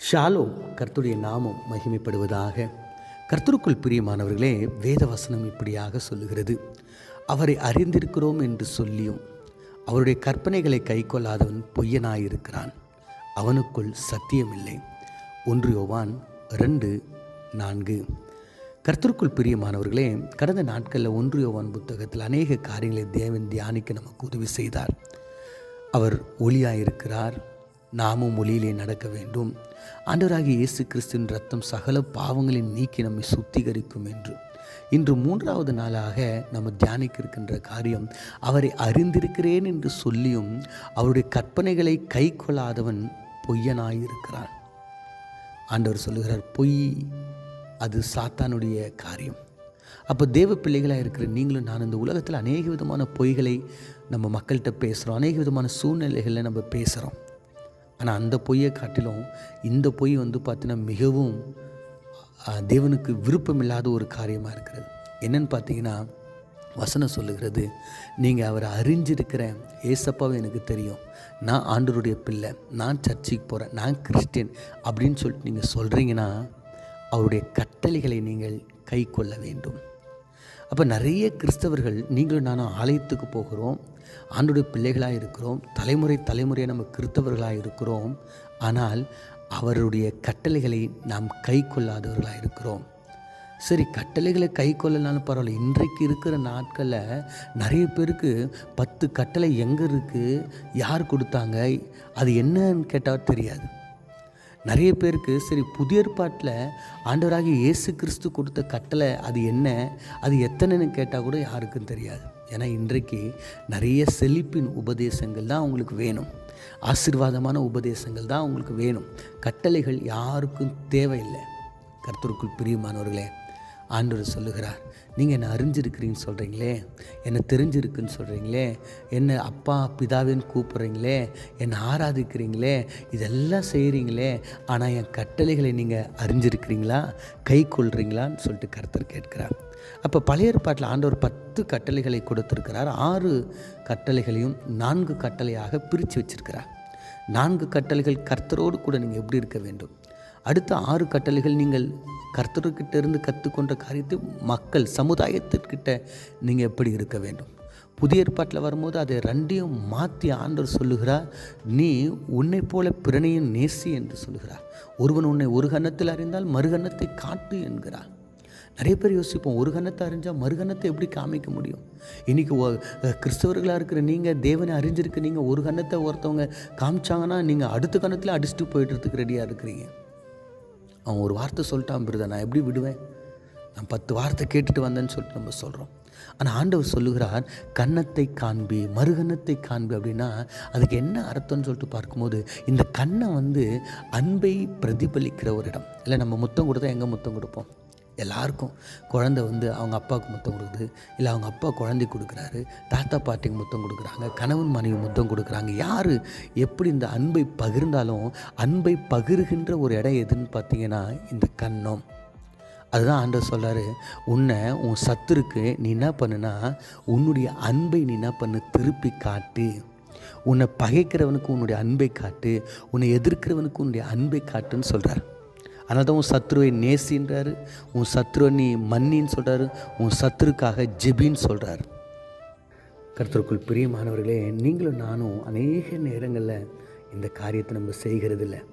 Shallow கர்த்தருடைய நாமம் மகிமைப்படுவதாக. கர்த்தருக்குள் பிரியமானவர்களே வேதவசனம் இப்படியாக சொல்லுகிறது. அவரை அறிந்திருக்கிறோம் என்று சொல்லியும் அவருடைய கற்பனைகளை கைக்கொள்ளாதவன் பொய்யனாயிருக்கிறான். அவனுக்குள் சத்தியமில்லை. ஒன்று யோவான் ரெண்டு நான்கு. கர்த்தருக்குள் பிரியமானவர்களே கடந்த நாட்களில் ஒன்று யோவான் புத்தகத்தில் அநேக காரியங்களை தேவன் தியானிக்க நமக்கு உதவி செய்தார். அவர் ஒளியாயிருக்கிறார். நாமும் ஒளியிலே நடக்க வேண்டும். ஆண்டவராகிய இயேசு கிறிஸ்துவின் ரத்தம் சகல பாவங்களின் நீக்கி நம்மை சுத்திகரிக்கும் என்று. இன்று மூன்றாவது நாளாக நம்ம தியானிக்க இருக்கின்ற காரியம் அவரை அறிந்திருக்கிறேன் என்று சொல்லியும் அவருடைய கற்பனைகளை கை கொள்ளாதவன் பொய்யனாயிருக்கிறான். ஆண்டவர் சொல்லுகிறார் பொய் அது சாத்தானுடைய காரியம். அப்போ தேவ பிள்ளைகளாக இருக்கிற நீங்களும் நான் இந்த உலகத்தில் அநேக விதமான பொய்களை நம்ம மக்கள்கிட்ட பேசுகிறோம் அநேக விதமான சூழ்நிலைகளில் நம்ம பேசுகிறோம் ஆனால் அந்த பொய்யை காட்டிலும் இந்த பொய் வந்து பார்த்தீங்கன்னா மிகவும் தேவனுக்கு விருப்பமில்லாத ஒரு காரியமாக இருக்கிறது. என்னன்னு பார்த்தீங்கன்னா வசனம் சொல்லுகிறது நீங்கள் அவரை அறிஞ்சிருக்கிற ஏசப்பாவை எனக்கு தெரியும். நான் ஆண்டருடைய பிள்ளை. நான் சர்ச்சுக்கு போகிறேன் நான் கிறிஸ்டியன். அப்படின்னு சொல்லிட்டு நீங்கள் சொல்கிறீங்கன்னா அவருடைய கட்டளைகளை நீங்கள் கை கொள்ள வேண்டும். அப்போ நிறைய கிறிஸ்தவர்கள் நீங்களும் நானும் ஆலயத்துக்கு போகிறோம். ஆண்டுடைய பிள்ளைகளாக இருக்கிறோம். தலைமுறை தலைமுறையாக நம்ம கிறிஸ்தவர்களாக இருக்கிறோம். ஆனால் அவருடைய கட்டளைகளை நாம் கை கொள்ளாதவர்களாக இருக்கிறோம். சரி கட்டளைகளை கை கொள்ளனாலும் பரவாயில்ல. இன்றைக்கு இருக்கிற நாட்களில் நிறைய பேருக்கு பத்து கட்டளை எங்கே இருக்குது யார் கொடுத்தாங்க? அது என்னன்னு கேட்டால் தெரியாது. நிறைய பேருக்கு சரி புதிய ஏற்பாட்டில் ஆண்டவராக இயேசு கிறிஸ்து கொடுத்த கட்டளை அது என்ன? அது எத்தனைன்னு கேட்டால் கூட யாருக்கும் தெரியாது. ஏன்னா இன்றைக்கு நிறைய செழிப்பின் உபதேசங்கள் தான் அவங்களுக்கு வேணும். ஆசீர்வாதமான உபதேசங்கள் தான் அவங்களுக்கு வேணும். கட்டளைகள் யாருக்கும் தேவையில்லை. கர்த்தருக்குள் பிரியமானவர்களே ஆண்டவர் சொல்லுகிறார் நீங்கள் என்னை அறிஞ்சிருக்கிறீங்கன்னு சொல்கிறீங்களே என்னை தெரிஞ்சிருக்குன்னு சொல்கிறீங்களே என்னை அப்பா பிதாவின்னு கூப்பிட்றீங்களே என்னை ஆராதிக்கிறீங்களே இதெல்லாம் செய்கிறீங்களே ஆனால் என் கட்டளைகளை நீங்கள் அறிஞ்சிருக்கிறீங்களா கை கொள்கிறீங்களான்னு சொல்லிட்டு கர்த்தர் கேட்கிறார். அப்போ பழைய ஏற்பாட்டில் ஆண்டவர் பத்து கட்டளைகளை கொடுத்துருக்கிறார் ஆறு கட்டளைகளையும் நான்கு கட்டளையாக பிரித்து வச்சிருக்கிறார். நான்கு கட்டளைகள் கர்த்தரோடு கூட நீங்கள் எப்படி இருக்க வேண்டும்? அடுத்த ஆறு கட்டளைகள் நீங்கள் கர்த்தர்கிட்ட இருந்து கற்றுக்கொண்ட காரியத்தை மக்கள் சமுதாயத்திற்கிட்ட நீங்கள் எப்படி இருக்க வேண்டும்? புதிய ஏற்பாட்டில் வரும்போது அதை ரெண்டையும் மாற்றி ஆண்டவர் சொல்லுகிறார். நீ உன்னை போல பிறனையும் நேசி என்று சொல்லுகிறார். ஒருவன் உன்னை ஒரு கன்னத்தில் அறிந்தால் மறுகன்னத்தை காட்டு என்கிறார். நிறைய பேர் யோசிப்போம் ஒரு கன்னத்தை அறிஞ்சால் மறுகன்னத்தை எப்படி காமிக்க முடியும்? இன்றைக்கி கிறிஸ்தவர்களாக இருக்கிற நீங்கள் தேவனை அறிஞ்சிருக்க நீங்கள் ஒரு கன்னத்தை ஒருத்தவங்க காமிச்சாங்கன்னா நீங்கள் அடுத்த கன்னத்தில் அடிச்சுட்டு போயிடுறதுக்கு ரெடியாக இருக்கிறீங்க. அவன் ஒரு வார்த்தை சொல்லிட்டான் பிறத நான் எப்படி விடுவேன்? நான் பத்து வார்த்தை கேட்டுட்டு வந்தேன்னு சொல்லிட்டு நம்ம சொல்கிறோம் ஆனால் ஆண்டவர் சொல்லுகிறார் கன்னத்தை காண்பி மறுகன்னத்தை காண்பி அப்படின்னா அதுக்கு என்ன அர்த்தம்னு சொல்லிட்டு பார்க்கும்போது இந்த கண்ணை வந்து அன்பை பிரதிபலிக்கிற ஒரு இடம். இல்லை நம்ம முத்தம் கொடுத்தா எங்கே முத்தம் கொடுப்போம்? எல்லாருக்கும் குழந்தை வந்து அவங்க அப்பாவுக்கு முத்தம் கொடுக்குது. இல்லை அவங்க அப்பா குழந்தை கொடுக்குறாரு தாத்தா பாட்டிக்கு முத்தம் கொடுக்குறாங்க கணவன் மனைவி முத்தம் கொடுக்குறாங்க. யார் எப்படி இந்த அன்பை பகிர்ந்தாலும் அன்பை பகிர்கின்ற ஒரு இடம் எதுன்னு பார்த்தீங்கன்னா இந்த கன்னம் அதுதான் ஆண்டவர் சொல்கிறாரு உன்னை உன் சத்துருக்கு நீ என்ன பண்ணுனா உன்னுடைய அன்பை நீ என்ன பண்ணு திருப்பி காட்டு. உன்னை பகைக்கிறவனுக்கு உன்னுடைய அன்பை காட்டு உன்னை எதிர்க்கிறவனுக்கு உன்னுடைய அன்பை காட்டுன்னு சொல்கிறார் அதனால தான் உன் சத்ருவை நேசின்றாரு. உன் சத்ருவை நீ மன்னின்னு சொல்கிறாரு உன் சத்ருக்காக ஜெபின்னு சொல்கிறார் கருத்தருக்குள் பிரியமானவர்களே நீங்களும் நானும் அநேக நேரங்களில் இந்த காரியத்தை நம்ம செய்கிறதில்ல.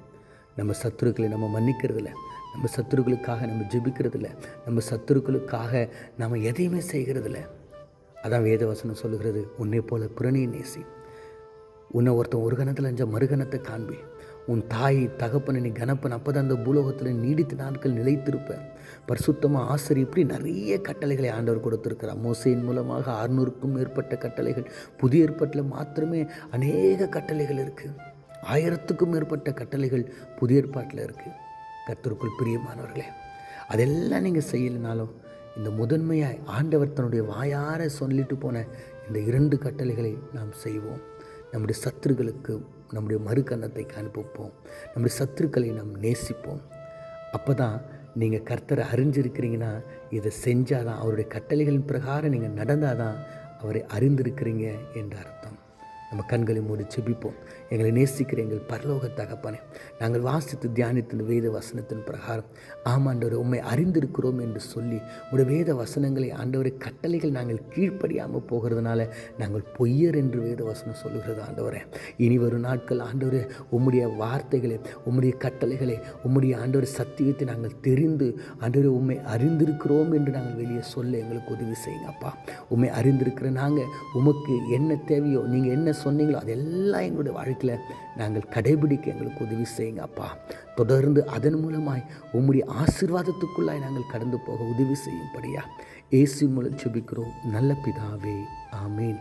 நம்ம சத்துருக்களை நம்ம மன்னிக்கிறதில்ல. நம்ம சத்துருக்களுக்காக நம்ம ஜெபிக்கிறதில்ல. நம்ம சத்துருக்களுக்காக நம்ம எதையுமே செய்கிறதில்ல. அதான் வேதவசனம் சொல்லுகிறது உன்னை போல புறணியை நேசி. உன்னை ஒருத்தன் ஒரு கணத்தில் அஞ்ச மறுகணத்தை காண்பி உன் தாய் தகப்பன் நீ கணப்பன் அப்போ தான் அந்த பூலோகத்தில் நீடித்த நாட்கள் நிலைத்திருப்பேன். பரிசுத்தமாக ஆசிரியர் இப்படி நிறைய கட்டளைகளை ஆண்டவர் கொடுத்துருக்கிறார். மோசையின் மூலமாக அறுநூறுக்கும் மேற்பட்ட கட்டளைகள் புதிய ஏற்பாட்டில் மாத்திரமே அநேக கட்டளைகள் இருக்குது ஆயிரத்துக்கும் மேற்பட்ட கட்டளைகள் புதிய ஏற்பாட்டில் இருக்குது கர்த்தருக்குள் பிரியமானவர்களே அதெல்லாம் நீங்கள் செய்யலைனாலும் இந்த முதன்மையாய் ஆண்டவர் தன்னுடைய வாயார சொல்லிட்டு போன இந்த இரண்டு கட்டளைகளை நாம் செய்வோம். நம்முடைய சத்துருக்களுக்கு நம்முடைய மறுக்கன்னத்தை காண்பிப்போம். நம்முடைய சத்துருக்களை நாம் நேசிப்போம். அப்போ தான் நீங்கள் கர்த்தரை அறிஞ்சிருக்கிறீங்கன்னா இதை செஞ்சால் தான் அவருடைய கட்டளைகளின் பிரகாரம் நீங்கள் நடந்தால் தான் அவரை அறிந்திருக்கிறீங்க என்ற அர்த்தம். நம்ம கண்களை மூடி செபிப்போம். எங்களை நேசிக்கிற எங்கள் பரலோக தகப்பனே. நாங்கள் வாசித்து தியானித்த வேத வசனத்தின் பிரகாரம் ஆமாண்டவர் உண்மை அறிந்திருக்கிறோம் என்று சொல்லி உடைய வேத வசனங்களை ஆண்டவரை கட்டளைகள் நாங்கள் கீழ்ப்படியாமல் போகிறதுனால நாங்கள் பொய்யர் என்று வேத வசனம் சொல்லுகிறது ஆண்டவரே. இனி வரும் நாட்கள் ஆண்டவரே உம்முடைய வார்த்தைகளை உம்முடைய கட்டளைகளை உம்முடைய ஆண்டவர் சத்தியத்தை நாங்கள் தெரிந்து ஆண்டவரை உண்மை அறிந்திருக்கிறோம் என்று நாங்கள் வெளியே சொல்ல எங்களுக்கு உதவி செய்யுங்க அப்பா. உண்மை அறிந்திருக்கிற நாங்கள் உமக்கு என்ன தேவையோ நீங்கள் என்ன சொன்னீங்களோ அதெல்லாம் எங்களுடைய வாழ்க்கையில் நாங்கள் கடைபிடிக்க எங்களுக்கு உதவி செய்யுங்க அப்பா. தொடர்ந்து அதன் மூலமாய் உம்முடைய ஆசீர்வாதத்துக்குள்ளாய் நாங்கள் கடந்து போக உதவி செய்யும்படியா. ஏசி மூலம் செபிக்கிறோம் நல்ல பிதாவே ஆமேன்.